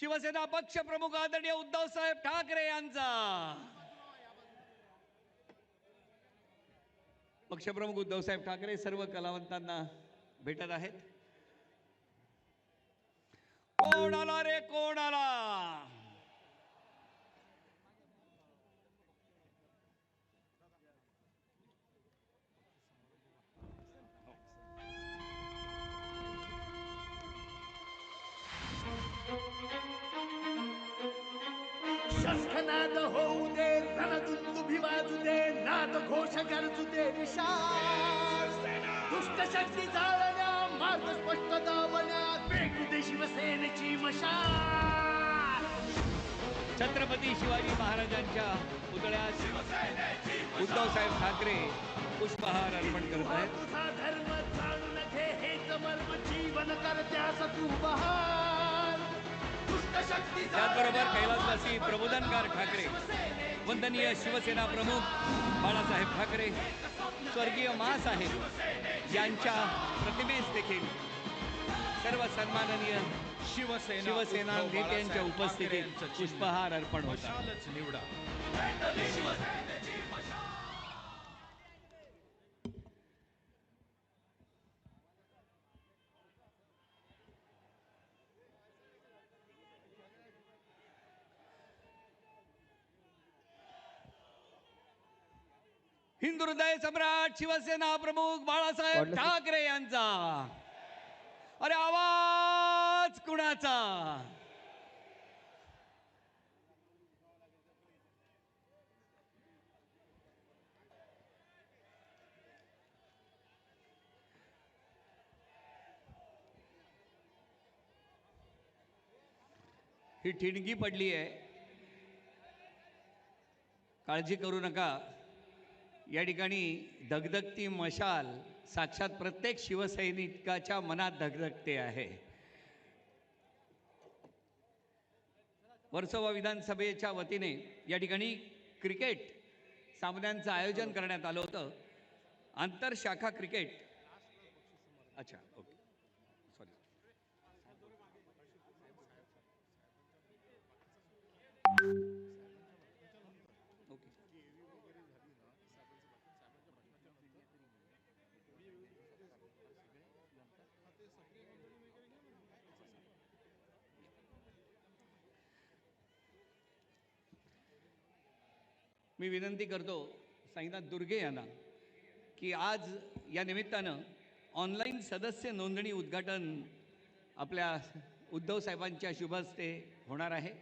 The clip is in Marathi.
शिवसेना पक्ष प्रमुख आदरणीय उद्धव साहेब ठाकरे यांचा. पक्षप्रमुख उद्धव साहेब ठाकरे सर्व कलावंतांना भेटत आहेत. कोण आला रे कोण आला? शस्त्रनाद होऊ दे रणदुंदुभी वाजू दे नाद घोष गरजू दे विशाल. दुष्ट शक्ती जाळण्या मार्ग स्पष्ट दावण्या पेटू दे शिवसेनेची मशाल. छत्रपती शिवाजी महाराजांच्या पुतळ्यास उद्धव साहेब ठाकरे पुष्पहार अर्पण करत आहेत. तुझा धर्म जाणून घे हेच मर्म जीवन करत्यास तू बहार त्याचबरोबर कैलासवासी प्रबोधनकार ठाकरे वंदनीय शिवसेना प्रमुख बाळासाहेब ठाकरे स्वर्गीय महासाहेब यांच्या प्रतिमेस देखील सर्व सन्माननीय शिवसेना शिवसेना नेत्यांच्या उपस्थितीत. पुष्पहार अर्पण होता निवडा हिंदू हृदय सम्राट शिवसेना प्रमुख बाळासाहेब ठाकरे यांचा. अरे आवाज कुणाचा? ही ठिणगी पडली आहे काळजी करू नका. या ठिकाणी धगधगती मशाल साक्षात प्रत्येक शिवसैनिकाच्या मनात धगधगते आहे. वर्सोवा विधानसभेच्या वतीने या ठिकाणी क्रिकेट सामन्यांचं आयोजन करण्यात आलं होतं. आंतरशाखा क्रिकेट. अच्छा ओके. मी विनंती करतो साईनाथ दुर्गे यांना की आज या निमित्तानं ऑनलाईन सदस्य नोंदणी उद्घाटन आपल्या उद्धव साहेबांच्या शुभ हस्ते होणार आहे.